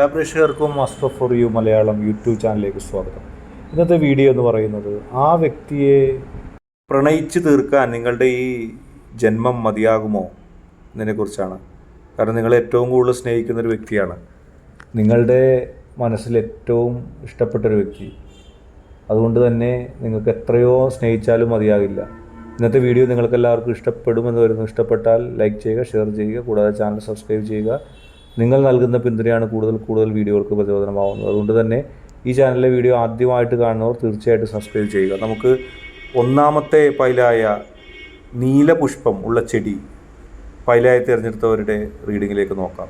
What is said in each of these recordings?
എല്ലാ പ്രേക്ഷകർക്കും master for you Malayalam YouTube ചാനലിലേക്ക് സ്വാഗതം. ഇന്നത്തെ വീഡിയോ എന്ന് പറയുന്നത് ആ വ്യക്തിയെ പ്രണയിച്ചു തീർക്കാൻ നിങ്ങളുടെ ഈ ജന്മം മതിയാകുമോ എന്നതിനെക്കുറിച്ചാണ് കാരണം നിങ്ങൾ ഏറ്റവും കൂടുതൽ സ്നേഹിക്കുന്ന ഒരു വ്യക്തിയാണ്. നിങ്ങളുടെ മനസ്സിൽ ഏറ്റവും ഇഷ്ടപ്പെട്ട ഒരു വ്യക്തി. അതുകൊണ്ട് തന്നെ നിങ്ങൾക്ക് എത്രയോ സ്നേഹിച്ചാലും മതിയാകില്ല. ഇന്നത്തെ വീഡിയോ നിങ്ങൾക്ക് എല്ലാവർക്കും ഇഷ്ടപ്പെടുമെന്ന് വരുന്നു. ഇഷ്ടപ്പെട്ടാൽ ലൈക്ക് ചെയ്യുക ഷെയർ ചെയ്യുക കൂടാതെ ചാനൽ സബ്സ്ക്രൈബ് ചെയ്യുക. നിങ്ങൾ നൽകുന്ന പിന്തുണയാണ് കൂടുതൽ കൂടുതൽ വീഡിയോകൾക്ക് പ്രചോദനമാവുന്നത്. അതുകൊണ്ട് തന്നെ ഈ ചാനലിലെ വീഡിയോ ആദ്യമായിട്ട് കാണുന്നവർ തീർച്ചയായിട്ടും സബ്സ്ക്രൈബ് ചെയ്യുക. നമുക്ക് ഒന്നാമത്തെ പൈലായ നീലപുഷ്പം ഉള്ള ചെടി പൈലായി തിരഞ്ഞെടുത്തവരുടെ റീഡിങ്ങിലേക്ക് നോക്കാം.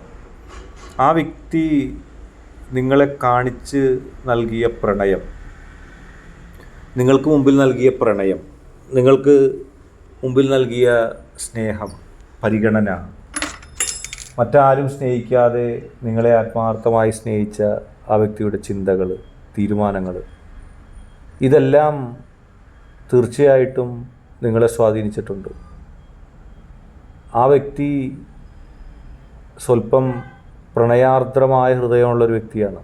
ആ വ്യക്തി നിങ്ങളെ കാണിച്ച് നൽകിയ പ്രണയം നിങ്ങൾക്ക് മുമ്പിൽ നൽകിയ പ്രണയം നിങ്ങൾക്ക് മുമ്പിൽ നൽകിയ സ്നേഹം പരിഗണന മറ്റാരും സ്നേഹിക്കാതെ നിങ്ങളെ ആത്മാർത്ഥമായി സ്നേഹിച്ച ആ വ്യക്തിയുടെ ചിന്തകൾ തീരുമാനങ്ങൾ ഇതെല്ലാം തീർച്ചയായിട്ടും നിങ്ങളെ സ്വാധീനിച്ചിട്ടുണ്ട്. ആ വ്യക്തി സ്വല്പം പ്രണയാർദ്രമായ ഹൃദയമുള്ളൊരു വ്യക്തിയാണ്.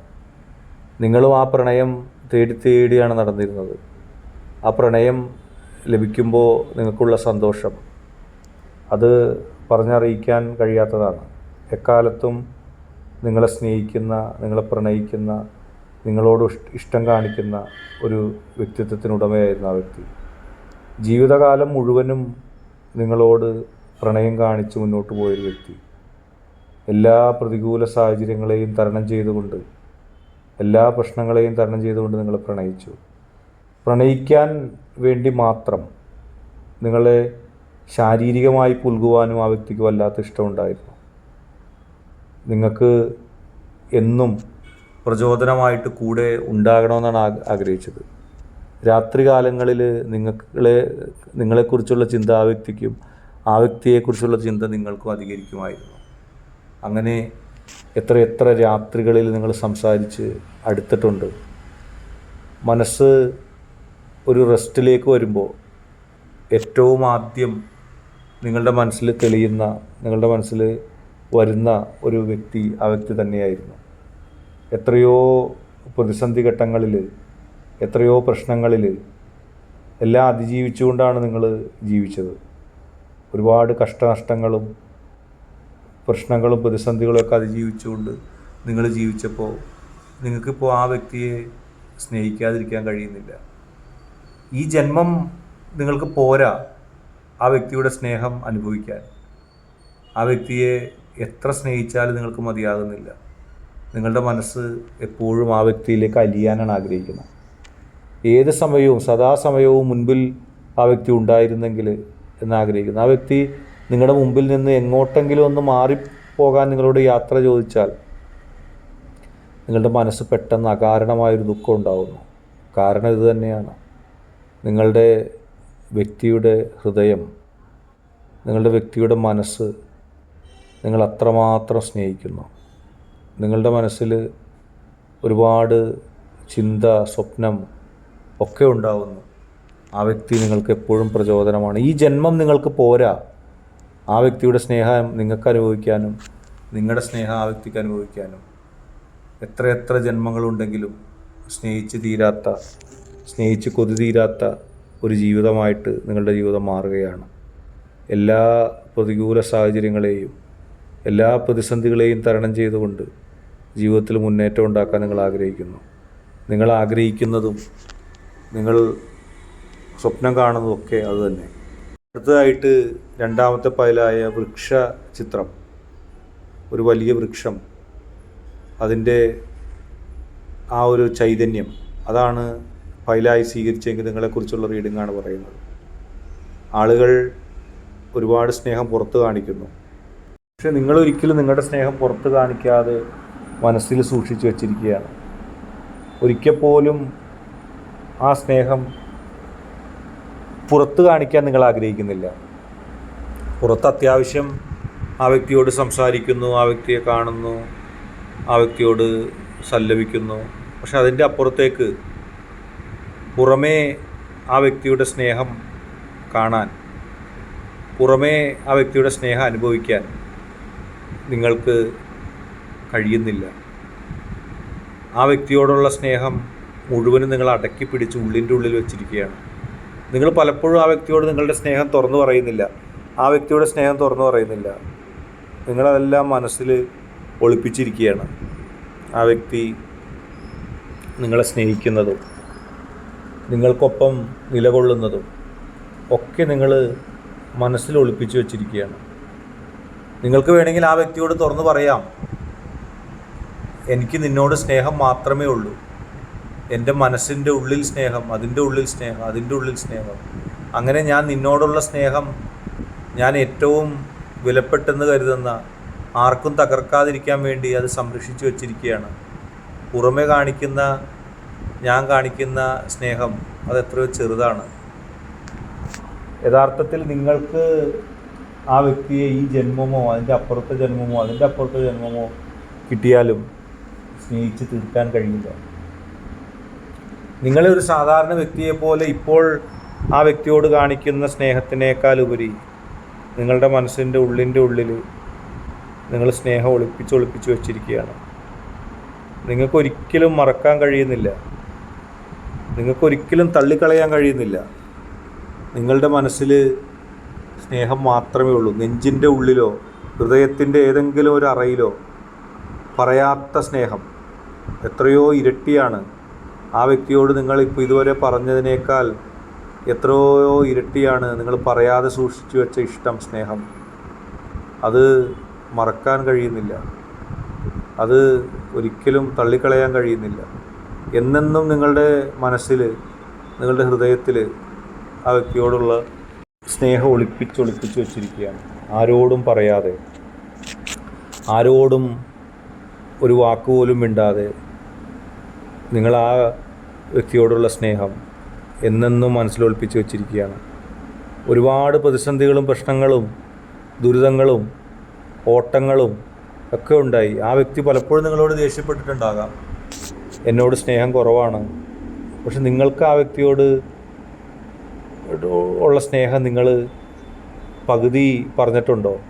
നിങ്ങളും ആ പ്രണയം തേടി തേടിയാണ് നടന്നിരുന്നത്. ആ പ്രണയം ലഭിക്കുമ്പോൾ നിങ്ങൾക്കുള്ള സന്തോഷം. അത് പറഞ്ഞറിയിക്കാൻ കഴിയാത്തതാണ്. എക്കാലത്തും നിങ്ങളെ സ്നേഹിക്കുന്ന നിങ്ങളെ പ്രണയിക്കുന്ന നിങ്ങളോട് ഇഷ്ടം കാണിക്കുന്ന ഒരു വ്യക്തിത്വത്തിനുടമയായിരുന്നു ആ വ്യക്തി. ജീവിതകാലം മുഴുവനും നിങ്ങളോട് പ്രണയം കാണിച്ച് മുന്നോട്ട് പോയൊരു വ്യക്തി. എല്ലാ പ്രതികൂല സാഹചര്യങ്ങളെയും തരണം ചെയ്തുകൊണ്ട് എല്ലാ പ്രശ്നങ്ങളെയും തരണം ചെയ്തുകൊണ്ട് നിങ്ങളെ പ്രണയിച്ചു. പ്രണയിക്കാൻ വേണ്ടി മാത്രം നിങ്ങളെ ശാരീരികമായി പുൽകുവാനും ആ വ്യക്തിക്ക് വല്ലാത്ത ഇഷ്ടമുണ്ടായിരുന്നു. നിങ്ങൾക്ക് എന്നും പ്രചോദനമായിട്ട് കൂടെ ഉണ്ടാകണമെന്നാണ് ആഗ് ആഗ്രഹിച്ചത്. രാത്രികാലങ്ങളിൽ നിങ്ങളെ നിങ്ങളെക്കുറിച്ചുള്ള ചിന്ത ആ വ്യക്തിക്കും ആ വ്യക്തിയെക്കുറിച്ചുള്ള ചിന്ത നിങ്ങൾക്കും അധികരിക്കുമായിരുന്നു. അങ്ങനെ എത്ര എത്ര രാത്രികളിൽ നിങ്ങൾ സംസാരിച്ച് അടുത്തിട്ടുണ്ട്. മനസ്സ് ഒരു റെസ്റ്റിലേക്ക് വരുമ്പോൾ ഏറ്റവും ആദ്യം നിങ്ങളുടെ മനസ്സിൽ തെളിയുന്ന നിങ്ങളുടെ മനസ്സിൽ വരുന്ന ഒരു വ്യക്തി ആ വ്യക്തി തന്നെയായിരുന്നു. എത്രയോ പ്രതിസന്ധി ഘട്ടങ്ങളിൽ എത്രയോ പ്രശ്നങ്ങളിൽ എല്ലാം അതിജീവിച്ചുകൊണ്ടാണ് നിങ്ങൾ ജീവിച്ചത്. ഒരുപാട് കഷ്ടനഷ്ടങ്ങളും പ്രശ്നങ്ങളും പ്രതിസന്ധികളും ഒക്കെ അതിജീവിച്ചുകൊണ്ട് നിങ്ങൾ ജീവിച്ചപ്പോൾ നിങ്ങൾക്കിപ്പോൾ ആ വ്യക്തിയെ സ്നേഹിക്കാതിരിക്കാൻ കഴിയുന്നില്ല. ഈ ജന്മം നിങ്ങൾക്ക് പോരാ ആ വ്യക്തിയുടെ സ്നേഹം അനുഭവിക്കാൻ. ആ വ്യക്തിയെ എത്ര സ്നേഹിച്ചാലും നിങ്ങൾക്ക് മതിയാകുന്നില്ല. നിങ്ങളുടെ മനസ്സ് എപ്പോഴും ആ വ്യക്തിയിലേക്ക് അലിയാനാണ് ആഗ്രഹിക്കുന്നത്. ഏത് സമയവും സദാസമയവും മുൻപിൽ ആ വ്യക്തി ഉണ്ടായിരുന്നെങ്കിൽ എന്നാഗ്രഹിക്കുന്നു ആ വ്യക്തി നിങ്ങളുടെ മുമ്പിൽ നിന്ന് എങ്ങോട്ടെങ്കിലും ഒന്ന് മാറിപ്പോകാൻ നിങ്ങളോട് യാത്ര ചോദിച്ചാൽ നിങ്ങളുടെ മനസ്സ് പെട്ടെന്ന് അകാരണമായൊരു ദുഃഖം ഉണ്ടാകുന്നു കാരണം ഇത് തന്നെയാണ്. നിങ്ങളുടെ വ്യക്തിയുടെ ഹൃദയം നിങ്ങളുടെ വ്യക്തിയുടെ മനസ്സ് നിങ്ങൾ അത്രമാത്രം സ്നേഹിക്കുന്നു. നിങ്ങളുടെ മനസ്സിൽ ഒരുപാട് ചിന്ത സ്വപ്നം ഒക്കെ ഉണ്ടാവുന്നു. ആ വ്യക്തി നിങ്ങൾക്ക് എപ്പോഴും പ്രചോദനമാണ്. ഈ ജന്മം നിങ്ങൾക്ക് പോരാ. ആ വ്യക്തിയുടെ സ്നേഹം നിങ്ങൾക്ക് അനുഭവിക്കാനും നിങ്ങളുടെ സ്നേഹം ആ വ്യക്തിക്ക് അനുഭവിക്കാനും. എത്രയെത്ര എത്ര ജന്മങ്ങളുണ്ടെങ്കിലും സ്നേഹിച്ച് തീരാത്ത സ്നേഹിച്ച് കൊതി തീരാത്ത ഒരു ജീവിതമായിട്ട് നിങ്ങളുടെ ജീവിതം മാറുകയാണ്. എല്ലാ പ്രതികൂല സാഹചര്യങ്ങളെയും എല്ലാ പ്രതിസന്ധികളെയും തരണം ചെയ്തുകൊണ്ട് ജീവിതത്തിൽ മുന്നേറ്റം ഉണ്ടാക്കാൻ നിങ്ങൾ ആഗ്രഹിക്കുന്നു. നിങ്ങൾ ആഗ്രഹിക്കുന്നതും നിങ്ങൾ സ്വപ്നം കാണുന്നതും ഒക്കെ അതുതന്നെ അടുത്തതായിട്ട് രണ്ടാമത്തെ പൈലായ വൃക്ഷ ചിത്രം. ഒരു വലിയ വൃക്ഷം. അതിന്റെ ആ ഒരു ചൈതന്യം. അതാണ് ഫയലായി സ്വീകരിച്ചെങ്കിൽ നിങ്ങളെക്കുറിച്ചുള്ള റീഡിംഗാണ് പറയുന്നത്. ആളുകൾ ഒരുപാട് സ്നേഹം പുറത്ത് കാണിക്കുന്നു. പക്ഷെ നിങ്ങൾ ഒരിക്കലും നിങ്ങളുടെ സ്നേഹം പുറത്ത് കാണിക്കാതെ മനസ്സിൽ സൂക്ഷിച്ചു വച്ചിരിക്കുകയാണ്. ഒരിക്കൽ പോലും ആ സ്നേഹം പുറത്ത് കാണിക്കാൻ നിങ്ങൾ ആഗ്രഹിക്കുന്നില്ല. പുറത്ത് അത്യാവശ്യം ആ വ്യക്തിയോട് സംസാരിക്കുന്നു ആ വ്യക്തിയെ കാണുന്നു ആ വ്യക്തിയോട് സല്ലപിക്കുന്നു. പക്ഷെ അതിന്റെ അപ്പുറത്തേക്ക് പുറമേ ആ വ്യക്തിയുടെ സ്നേഹം കാണാൻ പുറമേ ആ വ്യക്തിയുടെ സ്നേഹം അനുഭവിക്കാൻ നിങ്ങൾക്ക് കഴിയുന്നില്ല. ആ വ്യക്തിയോടുള്ള സ്നേഹം മുഴുവനും നിങ്ങൾ അടക്കി പിടിച്ച് ഉള്ളിന്റെ ഉള്ളിൽ വെച്ചിരിക്കുകയാണ്. നിങ്ങൾ പലപ്പോഴും ആ വ്യക്തിയോട് നിങ്ങളുടെ സ്നേഹം തുറന്നു പറയുന്നില്ല. ആ വ്യക്തിയുടെ സ്നേഹം തുറന്നു പറയുന്നില്ല. നിങ്ങളതെല്ലാം മനസ്സിൽ ഒളിപ്പിച്ചിരിക്കുകയാണ്. ആ വ്യക്തി നിങ്ങളെ സ്നേഹിക്കുന്നതും നിങ്ങൾക്കൊപ്പം നിലകൊള്ളുന്നതും ഒക്കെ നിങ്ങൾ മനസ്സിൽ ഒളിപ്പിച്ചു വെച്ചിരിക്കുകയാണ്. നിങ്ങൾക്ക് വേണമെങ്കിൽ ആ വ്യക്തിയോട് തുറന്നു പറയാം. എനിക്ക് നിന്നോട് സ്നേഹം മാത്രമേ ഉള്ളൂ. എന്റെ മനസ്സിന്റെ ഉള്ളിൽ സ്നേഹം അതിന്റെ ഉള്ളിൽ സ്നേഹം അതിന്റെ ഉള്ളിൽ സ്നേഹം. അങ്ങനെ ഞാൻ നിന്നോടുള്ള സ്നേഹം ഞാൻ ഏറ്റവും വിലപ്പെട്ടെന്ന് കരുതുന്ന ആർക്കും തകർക്കാതിരിക്കാൻ വേണ്ടി അത് സംരക്ഷിച്ചു വച്ചിരിക്കുകയാണ്. പുറമെ കാണിക്കുന്ന ഞാൻ കാണിക്കുന്ന സ്നേഹം അത് എത്രയോ ചെറുതാണ്. യഥാർത്ഥത്തിൽ നിങ്ങൾക്ക് ആ വ്യക്തിയെ ഈ ജന്മമോ അതിന്റെ അപ്പുറത്തെ ജന്മമോ അതിന്റെ അപ്പുറത്തെ ജന്മമോ കിട്ടിയാലും സ്നേഹിച്ച് തീർക്കാൻ കഴിയില്ല. നിങ്ങളെ ഒരു സാധാരണ വ്യക്തിയെ പോലെ ഇപ്പോൾ ആ വ്യക്തിയോട് കാണിക്കുന്ന സ്നേഹത്തിനേക്കാൾ ഉപരി നിങ്ങളുടെ മനസ്സിന്റെ ഉള്ളിന്റെ ഉള്ളിൽ നിങ്ങൾ സ്നേഹം ഒളിപ്പിച്ച് ഒളിപ്പിച്ച് വെച്ചിരിക്കുകയാണ്. നിങ്ങൾക്കൊരിക്കലും മറക്കാൻ കഴിയുന്നില്ല. നിങ്ങൾക്കൊരിക്കലും തള്ളിക്കളയാൻ കഴിയുന്നില്ല. നിങ്ങളുടെ മനസ്സിൽ സ്നേഹം മാത്രമേ ഉള്ളൂ. നെഞ്ചിന്റെ ഉള്ളിലോ ഹൃദയത്തിന്റെ ഏതെങ്കിലും ഒരു അറയിലോ പറയാത്ത സ്നേഹം. എത്രയോ ഇരട്ടിയാണ്. ആ വ്യക്തിയോട് നിങ്ങൾ ഇപ്പോൾ ഇതുവരെ പറഞ്ഞതിനേക്കാൾ എത്രയോ ഇരട്ടിയാണ് നിങ്ങൾ പറയാതെ സൂക്ഷിച്ചു വെച്ച ഇഷ്ടം സ്നേഹം. അത് മറക്കാൻ കഴിയുന്നില്ല. അത് ഒരിക്കലും തള്ളിക്കളയാൻ കഴിയുന്നില്ല. എന്നെന്നും നിങ്ങളുടെ മനസ്സിൽ നിങ്ങളുടെ ഹൃദയത്തിൽ ആ വ്യക്തിയോടുള്ള സ്നേഹം ഒളിപ്പിച്ചൊളിപ്പിച്ച് ഒളിപ്പിച്ച് വെച്ചിരിക്കുകയാണ്. ആരോടും പറയാതെ ആരോടും ഒരു വാക്കുപോലും മിണ്ടാതെ നിങ്ങൾ ആ വ്യക്തിയോടുള്ള സ്നേഹം എന്നെന്നും മനസ്സിലൊളിപ്പിച്ച് വെച്ചിരിക്കുകയാണ്. ഒരുപാട് പ്രതിസന്ധികളും പ്രശ്നങ്ങളും ദുരിതങ്ങളും ഓട്ടങ്ങളും ഒക്കെ ഉണ്ടായി. ആ വ്യക്തി പലപ്പോഴും നിങ്ങളോട് ദേഷ്യപ്പെട്ടിട്ടുണ്ടാകാം. എന്നോട് സ്നേഹം കുറവാണ്. പക്ഷെ നിങ്ങൾക്ക് ആ വ്യക്തിയോട് ഉള്ള സ്നേഹം നിങ്ങൾ പകുതി പറഞ്ഞിട്ടുണ്ടോ?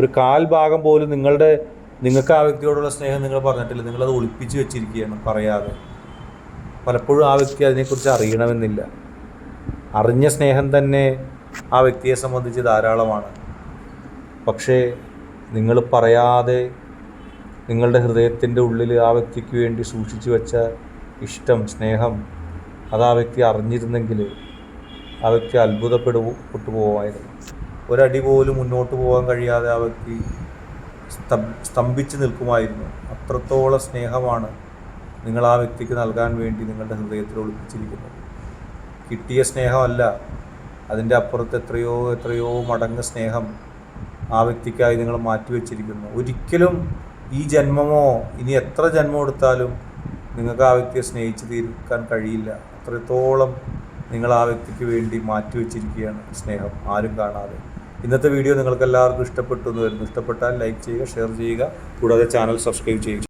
ഒരു കാൽ ഭാഗം പോലും നിങ്ങളുടെ നിങ്ങൾക്ക് ആ വ്യക്തിയോടുള്ള സ്നേഹം നിങ്ങൾ പറഞ്ഞിട്ടില്ല. നിങ്ങളത് ഒളിപ്പിച്ച് വെച്ചിരിക്കുകയാണ് പറയാതെ. പലപ്പോഴും ആ വ്യക്തി അതിനെക്കുറിച്ച് അറിയണമെന്നില്ല. അറിഞ്ഞ സ്നേഹം തന്നെ ആ വ്യക്തിയെ സംബന്ധിച്ച് ധാരാളമാണ്. പക്ഷേ നിങ്ങൾ പറയാതെ നിങ്ങളുടെ ഹൃദയത്തിന്റെ ഉള്ളിൽ ആ വ്യക്തിക്ക് വേണ്ടി സൂക്ഷിച്ചു വെച്ച ഇഷ്ടം സ്നേഹം അത് ആ വ്യക്തി അറിഞ്ഞിരുന്നെങ്കിൽ ആ വ്യക്തി അത്ഭുതപ്പെടു പെട്ടു പോവായിരുന്നു ഒരടി പോലും മുന്നോട്ട് പോകാൻ കഴിയാതെ ആ വ്യക്തി സ്തം- സ്തംഭിച്ച് നിൽക്കുമായിരുന്നു. അത്രത്തോളം സ്നേഹമാണ് നിങ്ങൾ ആ വ്യക്തിക്ക് നൽകാൻ വേണ്ടി നിങ്ങളുടെ ഹൃദയത്തിൽ ഒളിപ്പിച്ചിരിക്കുന്നത്. കിട്ടിയ സ്നേഹമല്ല അതിന്റെ അപ്പുറത്ത് എത്രയോ എത്രയോ മടങ്ങ് സ്നേഹം ആ വ്യക്തിക്കായി നിങ്ങൾ മാറ്റിവെച്ചിരിക്കുന്നു. ഒരിക്കലും ഈ ജന്മമോ ഇനി എത്ര ജന്മം എടുത്താലും നിങ്ങൾക്ക് ആ വ്യക്തിയെ സ്നേഹിച്ച് തീർക്കാൻ കഴിയില്ല. അത്രത്തോളം നിങ്ങൾ ആ വ്യക്തിക്ക് വേണ്ടി മാറ്റിവെച്ചിരിക്കുകയാണ് സ്നേഹം. ആരും കാണാതെ. ഇന്നത്തെ വീഡിയോ നിങ്ങൾക്ക് എല്ലാവർക്കും ഇഷ്ടപ്പെട്ടു എന്ന് വരുന്നു ഇഷ്ടപ്പെട്ടാൽ ലൈക്ക് ചെയ്യുക ഷെയർ ചെയ്യുക. കൂടാതെ ചാനൽ സബ്സ്ക്രൈബ് ചെയ്യുക.